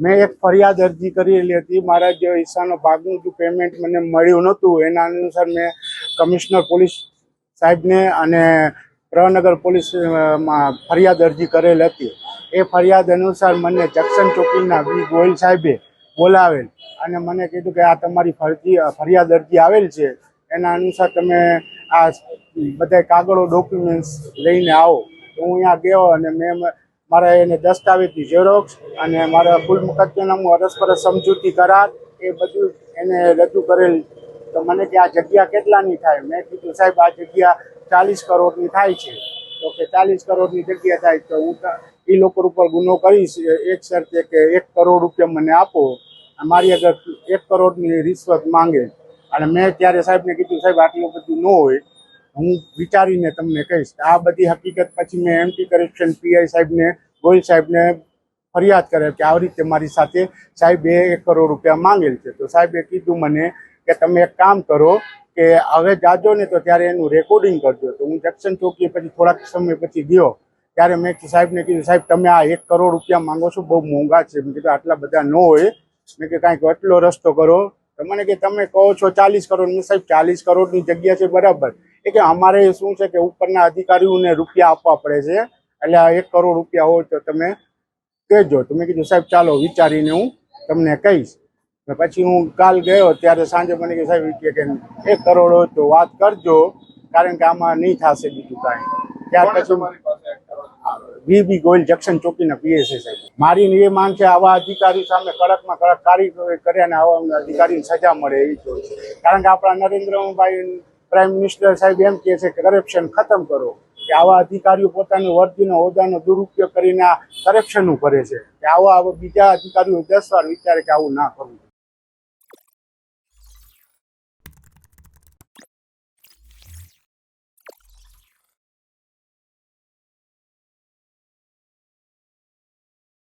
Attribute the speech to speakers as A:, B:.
A: મેં એક ફરિયાદ અરજી કરેલી હતી. મારા જે હિસ્સાનો ભાગનું જે પેમેન્ટ મને મળ્યું નહોતું. એના અનુસાર મેં કમિશનર પોલીસ સાહેબને અને પ્રવનગર પોલીસમાં ફરિયાદ અરજી કરેલ હતી. એ ફરિયાદ અનુસાર મને જંકશન ચોકીના વી. ગોયલ સાહેબે બોલાવેલ અને મને કીધું કે આ તમારી ફરજી ફરિયાદ અરજી આવેલ છે. એના અનુસાર તમે આ બધા કાગળો ડોક્યુમેન્ટ્સ લઈને આવો. તો હું અહીંયા ગયો અને મ- મારા એને દસ્તાવેજની ઝેરોક્ષ અને મારા કુલ મુકદ્દમાનું અરસપરસ સમજૂતી કરાર, એ બધું એને રજૂ કરેલ. તો મને કે આ જગ્યા કેટલાની થાય? મેં કીધું, સાહેબ, આ જગ્યા ચાલીસ કરોડની થાય છે. તો કે ચાલીસ કરોડની જગ્યા થાય તો હું એ લોકો ઉપર ગુનો કરીશ. એક શરતે કે એક કરોડ રૂપિયા મને આપો. મારી આગળ એક કરોડની રિશ્વત માંગે. અને મેં ત્યારે સાહેબને કીધું, સાહેબ, આટલું બધું ન હોય. હું વિચારીને તમને કહીશ. આ બધી હકીકત પછી મેં એમટી કરેક્શન પીઆઈ સાહેબને ગોયલ સાહેબને ફરિયાદ કરે કે આવી રીતે મારી સાથે સાહેબે એક કરોડ રૂપિયા માંગેલ છે. તો સાહેબે કીધું મને કે તમે એક કામ કરો કે હવે જાજો ને તો ત્યારે એનું રેકોર્ડિંગ કરજો. તો હું જંકશન ચોકીએ પછી થોડાક સમય પછી ગયો. ત્યારે મેં સાહેબને કીધું, સાહેબ, તમે આ એક કરોડ રૂપિયા માંગો છો, બહુ મોંઘા છે. મેં કીધું, આટલા બધા ન હોય. મેં કે કાંઈક એટલો રસ્તો કરો. મને કે, તમે કહો છો ચાલીસ કરોડ. સાહેબ, ચાલીસ કરોડની જગ્યા છે બરાબર. એ કે, અમારે શું છે કે ઉપરના અધિકારીઓને રૂપિયા આપવા પડે છે. એટલે આ એક કરોડ રૂપિયા હોય તો તમે કહેજો. તો મેં કીધું સાહેબ ચાલો વિચારીને હું તમને કહીશ. પછી હું કાલ ગયો ત્યારે સાંજે મને કે સાહેબ કે કે એક કરોડ હોય તો વાત કરજો કારણ કે આમાં નહીં થશે બીજું કાંઈ. ત્યાર પછી વી બી ગોયલ જંકશન ચોકીના પીએસએ સાહેબ. મારી એ માન છે આવા અધિકારી સામે કડકમાં કડક કાર્ય કર્યા અને આવા અધિકારીને સજા મળે એવી જ કારણ કે આપણા નરેન્દ્રભાઈ પ્રાઇમ મિનિસ્ટર સાહેબ એમ કહે છે કે કરપ્શન ખતમ કરો. કે આવા અધિકારીઓ પોતાની વર્દીનો હોદ્દાનો દુરુપયોગ કરીને આ કરપ્શનનું કરે છે. કે આવા બીજા અધિકારીઓ દસ વાર વિચારે કે આવું ના કરવું.